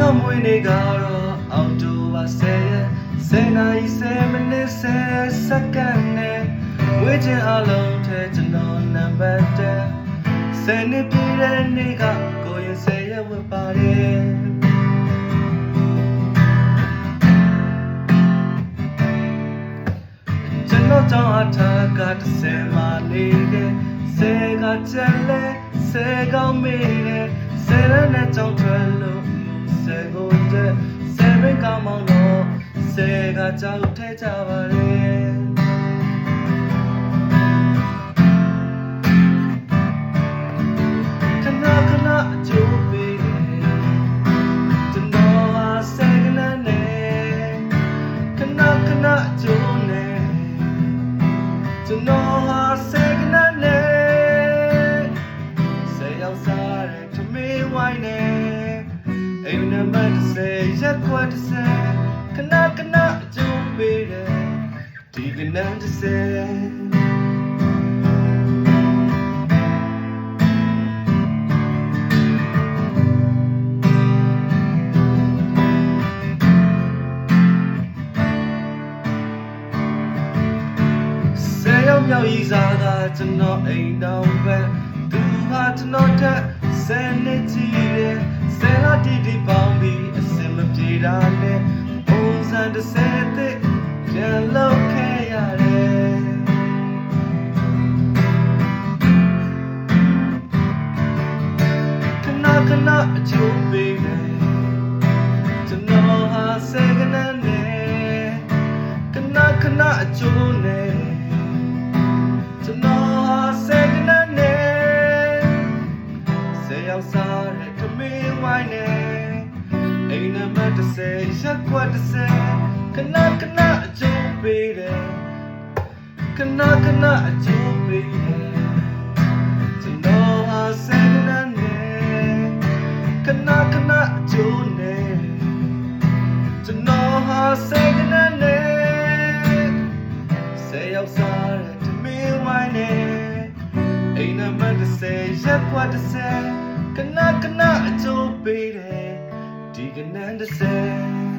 တော်မွေးနေ့ကတော့အောက်တိုဘာ10ရက်10နာရီ10မိနစ်10စက္ကန့်နဲ့ဝေးခြင်းအလုံးထဲကျွန်တော်နံပါတ်10ဆယ်နှစ်ပြည့်တဲ့နေ့ကကိုရင်10ရက်ဝတ်ပါတယ်ကျွန်တော်ကြောင့်အထာကတစ်ဆယ်မှနေတယ်ဆယ်ကကြက်လဲဆယ်ကောင်းမေးတယ်ဆယ်ရနဲ့ကြောင့်ထွက်လို့ ဆယ်ကိုတဲ့ဆယ်ဘက်ကမောင်းတော့ဆယ်ကကြောက်ထဲကြပါလေခဏခဏအကျိုးပေးတယ်ကျွန်တော်ဟာဆယ်ကနန်းနဲ့ခဏခဏအကျိုးနဲ့ကျွန်တော်ဟာစေ မ်နံပါတ်30ရက်ကွက်30ခဏခဏအကျိုးပေးတယ်ဒီကနန်း30ဆယ်ရောက်မြောက်ဤစားကကျွန်တော်အိမ်တော်ပဲသူဟာကျွန်တော်ထက် ဆယ်နှစ်ကြီးတယ်ဆယ်လာတီတီပေါင်းပြီးအစင်မပြေတာနဲ့ပုံစံတစ်ဆယ်သစ်ပြန်လုပ်ခဲ့ရတယ်ခဏခဏအချိုးပေးတယ်ကျွန်တော်ဟာဆယ်ကနန်းနဲ့ခဏခဏအချိုးနဲ့ကျွန်တော် အောင်စားတဲ့ခမေးဝိုင်းနဲ့အိမ်နံပါတ်30ရက်ကွက်30ခဏခဏအကျိုးပေးတယ်ခဏခဏအကျိုးပေးတယ်ကျွန်တော်ဟာစင်နန်းနဲ့ခဏခဏအကျိုးနဲ့ကျွန်တော်ဟာစင်နန်းနဲ့ဆယ်ရောက်စားတဲ့ခမေးဝိုင်းနဲ့အိမ်နံပါတ်30ရက်ကွက်30 ကနကနအကျိုးပေးတယ်ဒီကနန်းတစ်ဆယ်